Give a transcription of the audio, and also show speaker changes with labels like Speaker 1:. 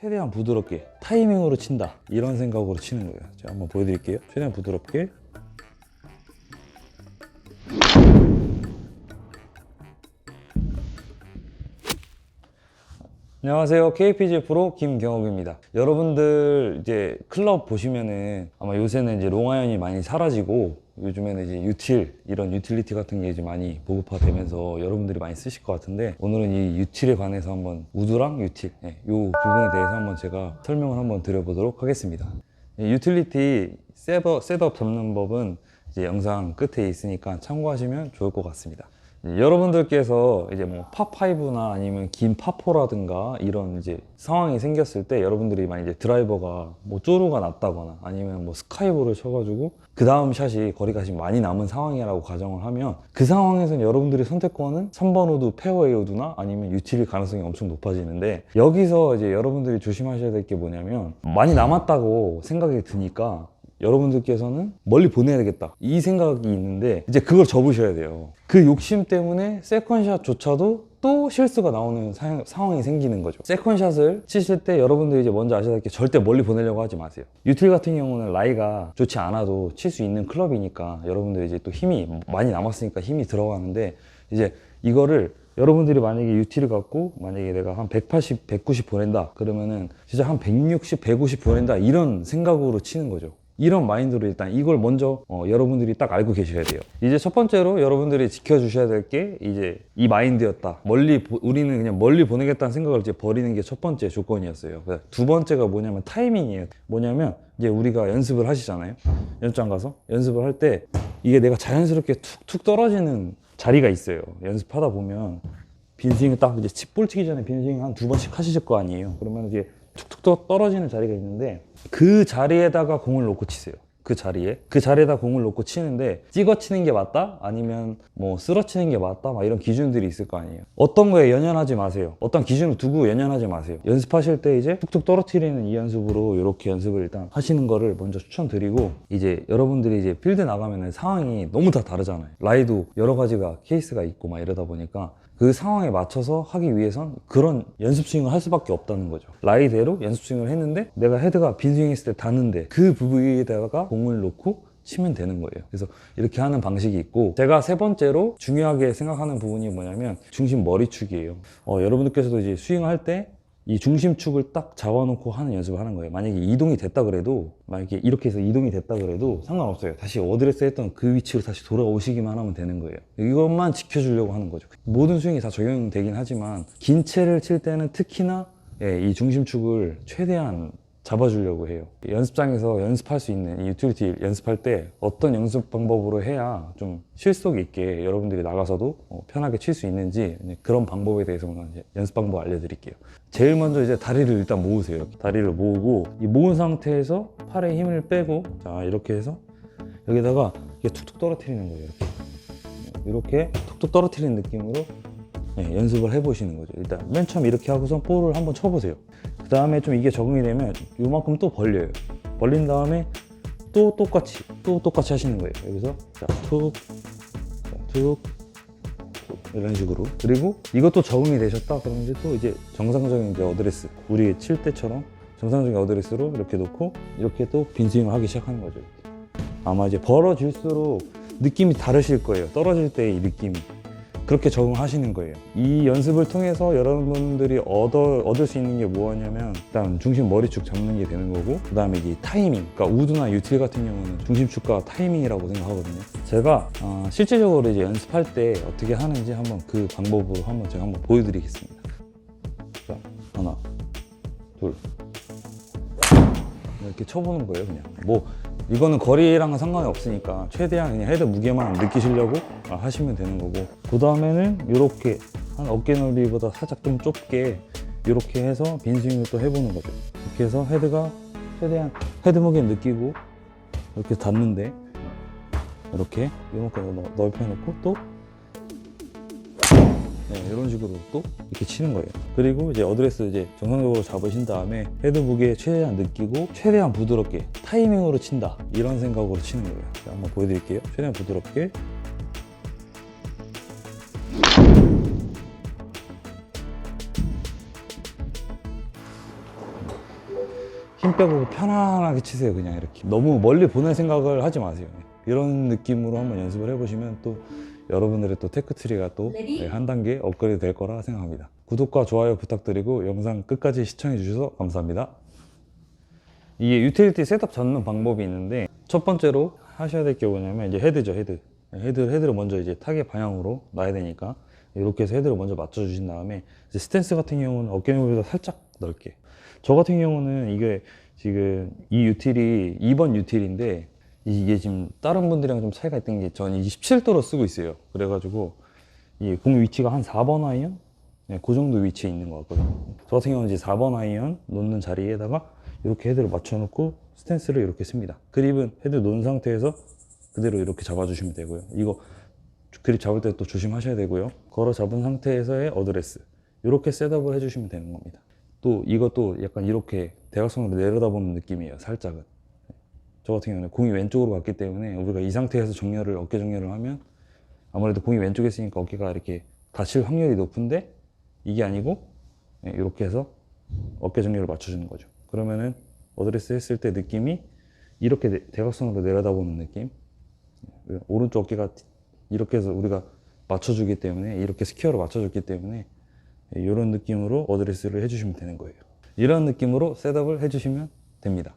Speaker 1: 최대한 부드럽게 타이밍으로 친다 이런 생각으로 치는 거예요 제가 한번 보여드릴게요 최대한 부드럽게 안녕하세요. KPG 프로 김경욱입니다. 여러분들 이제 클럽 보시면은 아마 요새는 이제 롱아연이 많이 사라지고 요즘에는 이제 유틸 이런 유틸리티 같은 게 이제 많이 보급화되면서 여러분들이 많이 쓰실 것 같은데 오늘은 이 유틸에 관해서 한번 우드랑 유틸 예, 이 부분에 대해서 한번 제가 설명을 한번 드려보도록 하겠습니다. 이 유틸리티 셋업, 셋업 잡는 법은 이제 영상 끝에 있으니까 참고하시면 좋을 것 같습니다. 여러분들께서 이제 뭐 파5나 아니면 긴 파4라든가 이런 이제 상황이 생겼을 때 여러분들이 만약 이제 드라이버가 뭐 쪼루가 났다거나 아니면 뭐 스카이볼을 쳐가지고 그 다음 샷이 거리가 지금 많이 남은 상황이라고 가정을 하면 그 상황에서는 여러분들의 선택권은 3번 우드 페어웨이 우드나 아니면 유틸일 가능성이 엄청 높아지는데 여기서 이제 여러분들이 조심하셔야 될 게 뭐냐면 많이 남았다고 생각이 드니까 여러분들께서는 멀리 보내야 되겠다. 이 생각이 있는데 이제 그걸 접으셔야 돼요. 그 욕심 때문에 세컨샷조차도 또 실수가 나오는 사- 상황이 생기는 거죠. 세컨샷을 치실 때 여러분들이 이제 먼저 아셔야 될 게 절대 멀리 보내려고 하지 마세요. 유틸 같은 경우는 라이가 좋지 않아도 칠 수 있는 클럽이니까 여러분들이 이제 또 힘이 많이 남았으니까 힘이 들어가는데 이제 이거를 여러분들이 만약에 유티를 갖고 만약에 내가 한 180, 190 보낸다 그러면은 진짜 한 160, 150 보낸다 이런 생각으로 치는 거죠. 이런 마인드로 일단 이걸 먼저 어, 여러분들이 딱 알고 계셔야 돼요. 이제 첫 번째로 여러분들이 지켜주셔야 될 게 이제 이 마인드였다. 멀리 보- 우리는 그냥 멀리 보내겠다는 생각을 이제 버리는 게 첫 번째 조건이었어요. 두 번째가 뭐냐면 타이밍이에요. 뭐냐면 이제 우리가 연습을 하시잖아요. 연장 가서 연습을 할 때 이게 내가 자연스럽게 툭툭 떨어지는 자리가 있어요. 연습하다 보면 빈스윙을 딱 이제 칩볼 치기 전에 빈스윙 한 두 번씩 하실 거 아니에요. 그러면 이제 툭툭 떠- 떨어지는 자리가 있는데 그 자리에다가 공을 놓고 치세요. 그 자리에. 그 자리에다 공을 놓고 치는데 찍어 치는 게 맞다? 아니면 뭐 쓸어 치는 게 맞다? 막 이런 기준들이 있을 거 아니에요. 어떤 거에 연연하지 마세요. 어떤 기준을 두고 연연하지 마세요. 연습하실 때 이제 툭툭 떨어뜨리는 이 연습으로 이렇게 연습을 일단 하시는 거를 먼저 추천드리고 이제 여러분들이 이제 필드 나가면은 상황이 너무 다 다르잖아요. 라이도 여러 가지가 케이스가 있고 막 이러다 보니까 그 상황에 맞춰서 하기 위해선 그런 연습 스윙을 할 수밖에 없다는 거죠. 라이대로 연습 스윙을 했는데 내가 헤드가 빈 스윙 했을 때 닿는데 그 부위에다가 공을 놓고 치면 되는 거예요. 그래서 이렇게 하는 방식이 있고 제가 세 번째로 중요하게 생각하는 부분이 뭐냐면 중심 머리축이에요. 어, 여러분들께서도 이제 스윙할 때 이 중심축을 딱 잡아놓고 하는 연습을 하는 거예요. 만약에 이동이 됐다 그래도 만약에 이렇게 해서 이동이 됐다 그래도 상관없어요. 다시 어드레스 했던 그 위치로 다시 돌아오시기만 하면 되는 거예요. 이것만 지켜주려고 하는 거죠. 모든 스윙이 다 적용되긴 하지만 긴 채를 칠 때는 특히나 예, 이 중심축을 최대한 잡아주려고 해요. 연습장에서 연습할 수 있는 이 유틸리티 연습할 때 어떤 연습 방법으로 해야 좀 실속 있게 여러분들이 나가서도 어, 편하게 칠 수 있는지 그런 방법에 대해서 오늘 이제 연습 방법 알려드릴게요. 제일 먼저 이제 다리를 일단 모으세요. 다리를 모으고 이 모은 상태에서 팔에 힘을 빼고 자 이렇게 해서 여기다가 이게 툭툭 떨어뜨리는 거예요. 이렇게 이렇게 툭툭 떨어뜨리는 느낌으로 네, 연습을 해보시는 거죠. 일단 맨 처음 이렇게 하고서 볼을 한번 쳐보세요. 그 다음에 좀 이게 적응이 되면 이만큼 또 벌려요. 벌린 다음에 또 똑같이 또 똑같이 하시는 거예요. 여기서 자, 툭, 자, 툭, 툭 이런 식으로. 그리고 이것도 적응이 되셨다 그러면 이제 또 이제 정상적인 이제 어드레스 우리 칠 때처럼 정상적인 어드레스로 이렇게 놓고 이렇게 또 빈스윙을 하기 시작하는 거죠. 아마 이제 벌어질수록 느낌이 다르실 거예요. 떨어질 때의 이 느낌이. 그렇게 적응하시는 거예요. 이 연습을 통해서 여러분들이 얻어, 얻을 수 있는 게 뭐냐면 일단 중심 머리축 잡는 게 되는 거고 그 다음에 이게 타이밍 그러니까 우드나 유틸 같은 경우는 중심축과 타이밍이라고 생각하거든요. 제가 어, 실제적으로 이제 연습할 때 어떻게 하는지 한번 그 방법으로 한번 제가 한번 보여드리겠습니다. 자, 하나, 둘, 이렇게 쳐보는 거예요 그냥. 뭐 이거는 거리랑은 상관이 없으니까 최대한 그냥 헤드 무게만 느끼시려고 하시면 되는 거고. 그 다음에는 이렇게 한 어깨 넓이보다 살짝 좀 좁게 이렇게 해서 빈스윙을 또 해보는 거죠. 이렇게 해서 헤드가 최대한 헤드 무게 느끼고 이렇게 닿는데 이렇게 이만큼 넓- 넓혀 놓고 또 네, 이런 식으로 또 이렇게 치는 거예요. 그리고 이제 어드레스 이제 정상적으로 잡으신 다음에 헤드 무게 최대한 느끼고 최대한 부드럽게 타이밍으로 친다 이런 생각으로 치는 거예요. 자, 한번 보여드릴게요. 최대한 부드럽게 힘 빼고 편안하게 치세요 그냥 이렇게 너무 멀리 보낼 생각을 하지 마세요 이런 느낌으로 한번 연습을 해보시면 또 여러분들의 또 테크트리가 또
Speaker 2: 레디?
Speaker 1: 한 단계 업그레이드 될 거라 생각합니다. 구독과 좋아요 부탁드리고 영상 끝까지 시청해 주셔서 감사합니다. 이게 유틸리티 셋업 잡는 방법이 있는데 첫 번째로 하셔야 될 게 뭐냐면 이제 헤드죠 헤드. 헤드 헤드를 먼저 이제 타겟 방향으로 놔야 되니까 이렇게 해서 헤드를 먼저 맞춰 주신 다음에 스탠스 같은 경우는 어깨 넓이보다 살짝 넓게. 저 같은 경우는 이게 지금 이 유틸이 2번 유틸인데 이게 지금 다른 분들이랑 좀 차이가 있던 게 저는 27도로 쓰고 있어요 그래가지고 이공 위치가 한 4번 아이언 네, 그 정도 위치에 있는 것 같거든요. 저 같은 경우는 이제 4번 아이언 놓는 자리에다가 이렇게 헤드를 맞춰놓고 스탠스를 이렇게 씁니다. 그립은 헤드 놓은 상태에서 그대로 이렇게 잡아주시면 되고요. 이거 그립 잡을 때 또 조심하셔야 되고요. 걸어 잡은 상태에서의 어드레스 이렇게 셋업을 해주시면 되는 겁니다. 또 이것도 약간 이렇게 대각선으로 내려다보는 느낌이에요. 살짝은. 저 같은 경우는 공이 왼쪽으로 갔기 때문에 우리가 이 상태에서 정렬을 어깨 정렬을 하면 아무래도 공이 왼쪽에 있으니까 어깨가 이렇게 다칠 확률이 높은데 이게 아니고 예, 이렇게 해서 어깨 정렬을 맞춰주는 거죠. 그러면은 어드레스 했을 때 느낌이 이렇게 내- 대각선으로 내려다보는 느낌. 예, 오른쪽 어깨가 이렇게 해서 우리가 맞춰주기 때문에 이렇게 스퀘어로 맞춰줬기 때문에 이런 느낌으로 어드레스를 해주시면 되는 거예요. 이런 느낌으로 셋업을 해주시면 됩니다.